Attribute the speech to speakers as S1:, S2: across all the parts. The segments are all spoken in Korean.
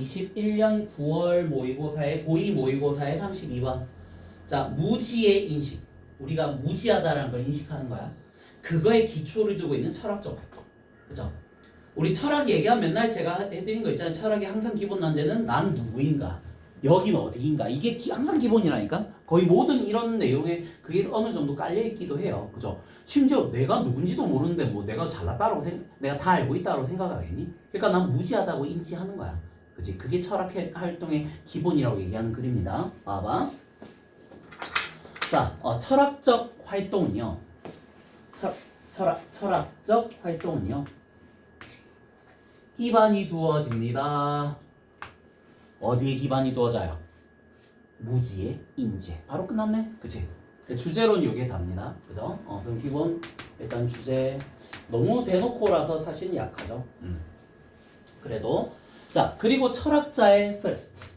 S1: 21년 9월 모의고사의 고2 모의고사의 32번. 자, 무지의 인식. 우리가 무지하다라는 걸 인식하는 거야. 그거에 기초를 두고 있는 철학적 활동. 그죠? 우리 철학 얘기하면 맨날 제가 해드린 거 있잖아요. 철학의 항상 기본 난제는 난 누구인가? 여긴 어디인가? 이게 기- 항상 기본이라니까? 거의 모든 이런 내용에 그게 어느 정도 깔려있기도 해요. 그죠? 심지어 내가 누군지도 모르는데 뭐 내가 잘났다라고 생각, 내가 다 알고 있다고 생각하겠니? 그러니까 난 무지하다고 인지하는 거야. 그지? 그게 철학 해- 활동의 기본이라고 얘기하는 글입니다. 봐봐. 자, 어, 철학적 활동은요. 철, 철학, 철학적 활동은요. 기반이 두어집니다. 어디에 기반이 두어져요? 무지의 인재. 바로 끝났네. 그치? 주제론 요게 답니다. 그죠? 어, 그럼 기본 일단 주제 너무 대놓고라서 사실 약하죠. 음. 그래도 자 그리고 철학자의 thirst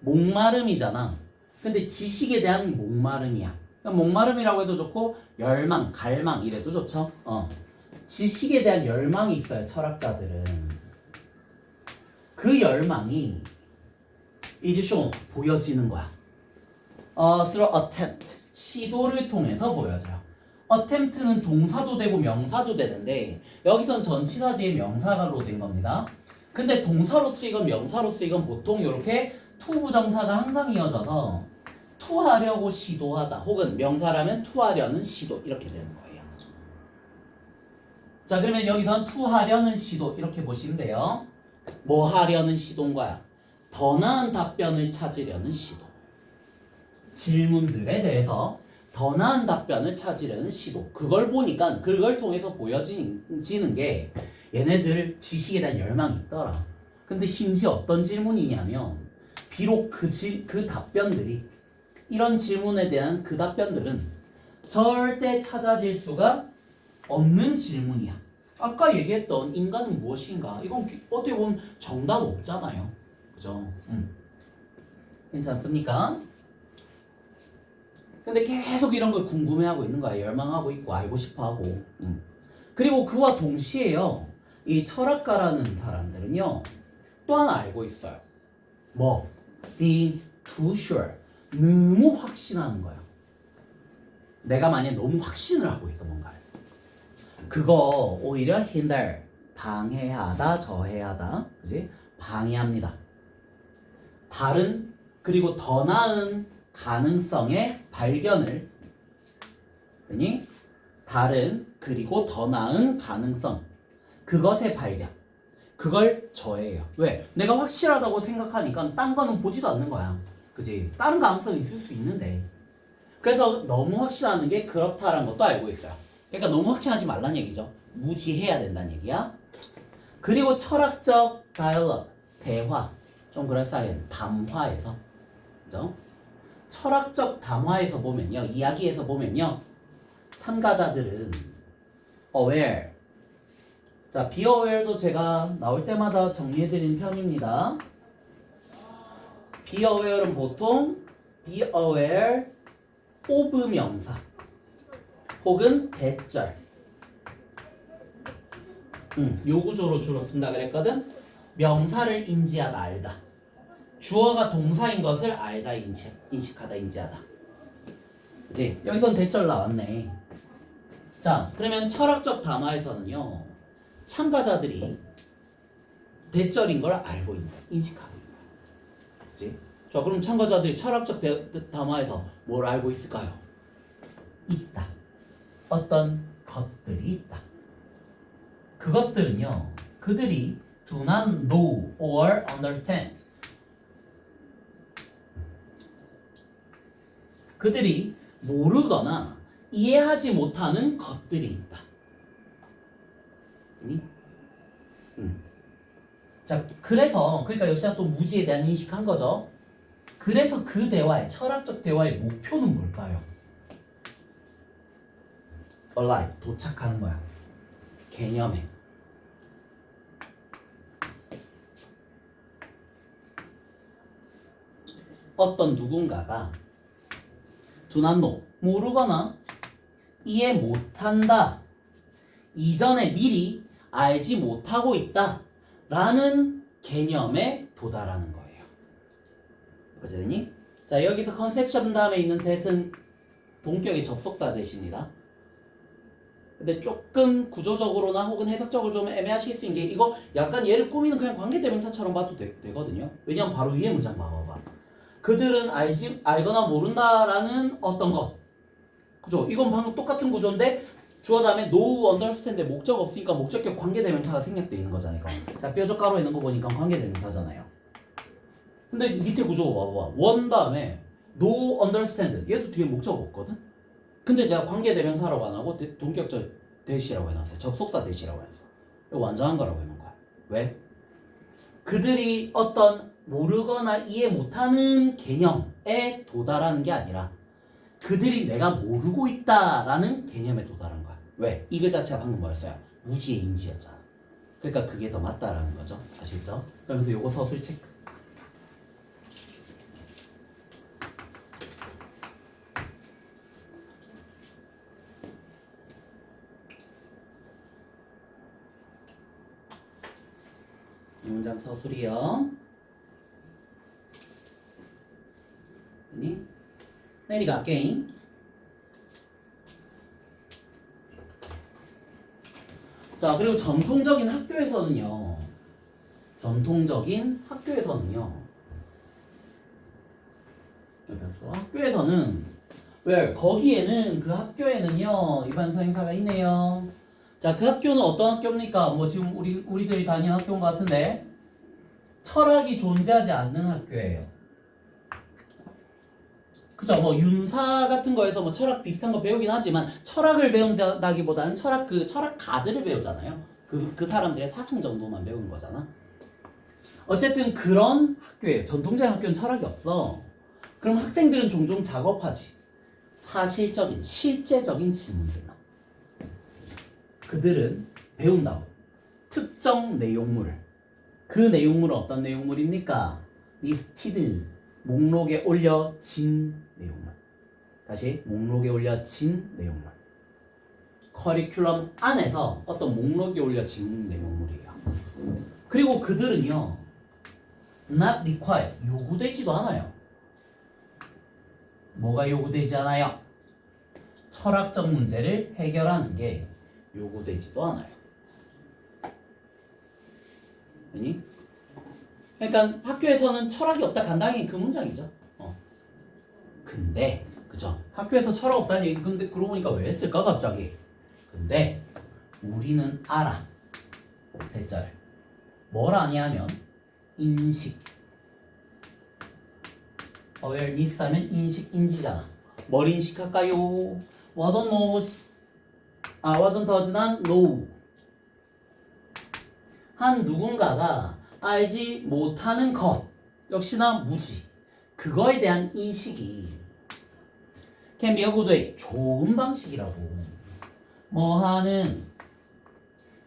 S1: 목마름이잖아. 근데 지식에 대한 목마름이야. 그러니까 목마름이라고 해도 좋고 열망, 갈망 이래도 좋죠. 어. 지식에 대한 열망이 있어요. 철학자들은 그 열망이 이제 shown 보여지는 거야. 어, through attempt 시도를 통해서 보여져요. attempt는 동사도 되고 명사도 되는데 여기선 전치사 뒤에 명사가로 된 겁니다. 근데 동사로 쓰이건 명사로 쓰이건 보통 이렇게 to 부정사가 항상 이어져서 to 하려고 시도하다 혹은 명사라면 to 하려는 시도 이렇게 되는 거예요. 자 그러면 여기선 to 하려는 시도 이렇게 보시면 돼요. 뭐 하려는 시도인 거야? 더 나은 답변을 찾으려는 시도. 질문들에 대해서 더 나은 답변을 찾으려는 시도. 그걸 보니까 그걸 통해서 보여지는 게 얘네들 지식에 대한 열망이 있더라. 근데 심지어 어떤 질문이냐면 비록 그, 질, 그 답변들이 이런 질문에 대한 그 답변들은 절대 찾아질 수가 없는 질문이야. 아까 얘기했던 인간은 무엇인가? 이건 기- 어떻게 보면 정답 없잖아요. 그죠? 음. 괜찮습니까? 근데 계속 이런 걸 궁금해하고 있는 거야. 열망하고 있고 알고 싶어하고. 음. 그리고 그와 동시에요. 이 철학가라는 사람들은요. 또 하나 알고 있어요. 뭐? being too sure. 너무 확신하는 거야. 내가 만약에 너무 확신을 하고 있어 뭔가를. 그거 오히려 hinder. 방해하다, 저해하다. 그지? 방해합니다. 다른 그리고 더 나은 가능성의 발견을 아니 다른 그리고 더 나은 가능성 그것의 발견. 그걸 저해요. 왜? 내가 확실하다고 생각하니까 딴 거는 보지도 않는 거야. 그지? 다른 가능성이 있을 수 있는데. 그래서 너무 확신하는 게 그렇다라는 것도 알고 있어요. 그러니까 너무 확신하지 말란 얘기죠. 무지해야 된다는 얘기야. 그리고 철학적 다이얼ог 대화. 좀 그럴싸하게 담화에서. 그죠? 철학적 담화에서 보면요, 이야기에서 보면요, 참가자들은 aware. 자, be aware도 제가 나올 때마다 정리해드린 편입니다. aware는 보통 be aware of 명사 혹은 대절. 음, 요 구조로 주로 쓴다 그랬거든. 명사를 인지하다 알다. 주어가 동사인 것을 알다 인식, 인식하다 인지하다. 이제 여기선 대절 나왔네. 자, 그러면 철학적 담화에서는요. 참가자들이 대절인 걸 알고 있는. 인식하고 거야. 그치? 자, 그럼 참가자들이 철학적 대, 담화에서 뭘 알고 있을까요? 있다. 어떤 것들이 있다. 그것들은요. 그들이 do not know or understand 그들이 모르거나 이해하지 못하는 것들이 있다. 음? 음. 자, 그래서 그러니까 역시나 또 무지에 대한 인식한 거죠. 그래서 그 대화의 철학적 대화의 목표는 뭘까요? arrive 도착하는 거야. 개념에. 어떤 누군가가 두난노 모르거나 이해 못한다. 이전에 미리 알지 못하고 있다. 라는 개념에 도달하는 거예요. 되니? 자 여기서 컨셉션 다음에 있는 대은 동격의 접속사 대시입니다. 근데 조금 구조적으로나 혹은 해석적으로 좀 애매하실 수 있는 게 이거 약간 얘를 꾸미는 그냥 관계대명사처럼 봐도 되, 거든요 왜냐면 바로 위에 문장 봐봐봐. 그들은 알지 알거나 모른다라는 어떤 것. 그죠? 이건 방금 똑같은 구조인데 주어 다음에 no understand 목적 없으니까 목적격 관계대명사가 생략돼 있는 거잖아요. 이거. 자 뾰족 가로 있는 거 보니까 관계대명사잖아요. 근데 밑에 구조 봐봐. 원 다음에 no understand 얘도 뒤에 목적 없거든. 근데 제가 관계대명사라고 안 하고 대- 동격적 대시라고 해놨어요. 접속사 대시라고 해놨어. 이거 완전한 거라고 해놓은 거야. 왜? 그들이 어떤 모르거나 이해 못하는 개념에 도달하는 게 아니라 그들이 내가 모르고 있다라는 개념에 도달한 거야. 왜? 이거 자체가 방금 뭐였어요? 무지의 인지였잖아. 그러니까 그게 더 맞다라는 거죠. 아시겠죠? 그러면서 요거 서술 체크. 이 문장 서술이요. 아니? 내리가 게임. 자, 그리고 전통적인 학교에서는요. 전통적인 학교에서는요. 어땠어? 학교에서는 왜 거기에는 그 학교에는요 일반 서 행사가 있네요. 자, 그 학교는 어떤 학교입니까? 뭐 지금 우리 우리들이 다니는 학교인 것 같은데 철학이 존재하지 않는 학교예요. 그죠? 뭐 윤사 같은 거에서 뭐 철학 비슷한 거 배우긴 하지만 철학을 배운다기보다는 철학 그 철학가들을 배우잖아요. 그 그 사람들의 사상 정도만 배우는 거잖아. 어쨌든 그런 학교예요. 전통적인 학교는 철학이 없어. 그럼 학생들은 종종 작업하지. 사실적인 실제적인 질문들만. 그들은 배운다고. 특정 내용물. 그 내용물은 어떤 내용물입니까? 리스티드. 목록에 올려진 내용물. 다시 목록에 올려진 내용물. 커리큘럼 안에서 어떤 목록에 올려진 내용물이에요. 그리고 그들은요. not required. 요구되지도 않아요. 뭐가 요구되지 않아요? 철학적 문제를 해결하는 게 요구되지도 않아요. 아니? 그러니까 학교에서는 철학이 없다 간단히 그 문장이죠. 어. 근데 그죠? 학교에서 철학 없다는 얘기 근데 그러고 보니까 왜 했을까 갑자기? 근데 우리는 알아. 대자를. 뭘 아냐면 인식. awareness 하면 인식 인지잖아. 뭘 인식할까요? what knows 아 what does not know 한 누군가가 알지 못하는 것. 역시나 무지. 그거에 대한 인식이 can be a good 좋은 방식이라고. 뭐 하는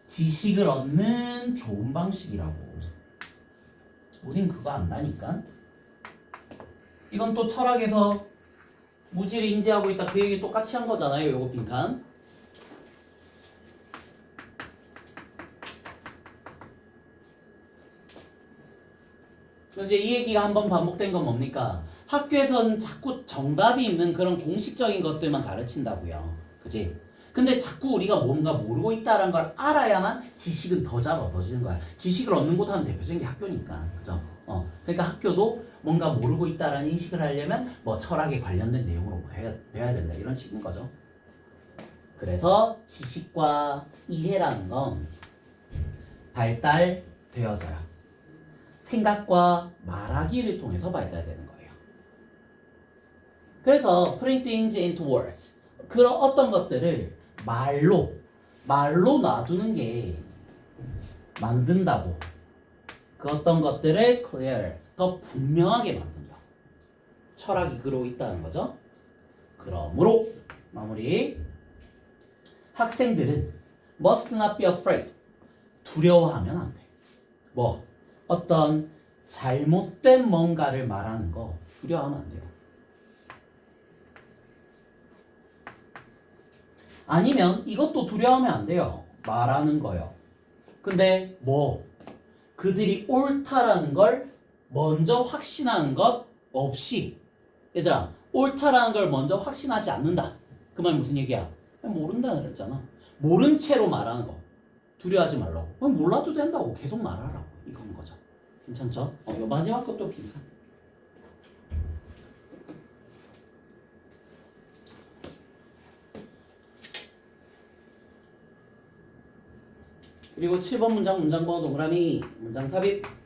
S1: 지식을 얻는 좋은 방식이라고. 우린 그거 안다니까. 이건 또 철학에서 무지를 인지하고 있다. 그 얘기 똑같이 한 거잖아요 요거 빈칸 이제 이 얘기가 한번 반복된 건 뭡니까? 학교에서는 자꾸 정답이 있는 그런 공식적인 것들만 가르친다고요. 그지? 근데 자꾸 우리가 뭔가 모르고 있다는 걸 알아야만 지식은 더 잘 얻어지는 거야. 지식을 얻는 곳 하면 대표적인 게 학교니까. 그죠? 어. 그러니까 학교도 뭔가 모르고 있다라는 인식을 하려면 뭐 철학에 관련된 내용으로 배워야, 배워야 된다. 이런 식인 거죠. 그래서 지식과 이해라는 건 발달되어져요. 생각과 말하기를 통해서 발달되는 거예요. 그래서 putting things into words 그런 어떤 것들을 말로 말로 놔두는 게 만든다고 그 어떤 것들을 clear 더 분명하게 만든다. 철학이 그러고 있다는 거죠. 그러므로 마무리 학생들은 must not be afraid 두려워하면 안 돼. 뭐 어떤 잘못된 뭔가를 말하는 거 두려워하면 안 돼요. 아니면 이것도 두려워하면 안 돼요. 말하는 거요. 근데 뭐 그들이 옳다라는 걸 먼저 확신하는 것 없이 얘들아 옳다라는 걸 먼저 확신하지 않는다. 그 말 무슨 얘기야? 모른다 그랬잖아. 모른 채로 말하는 거. 두려워하지 말라고. 몰라도 된다고 계속 말하라고. 이건 거죠. 괜찮죠? 어, 요 마지막 것도 빈칸. 그리고 7번 문장 문장 번호 동그라미 문장 삽입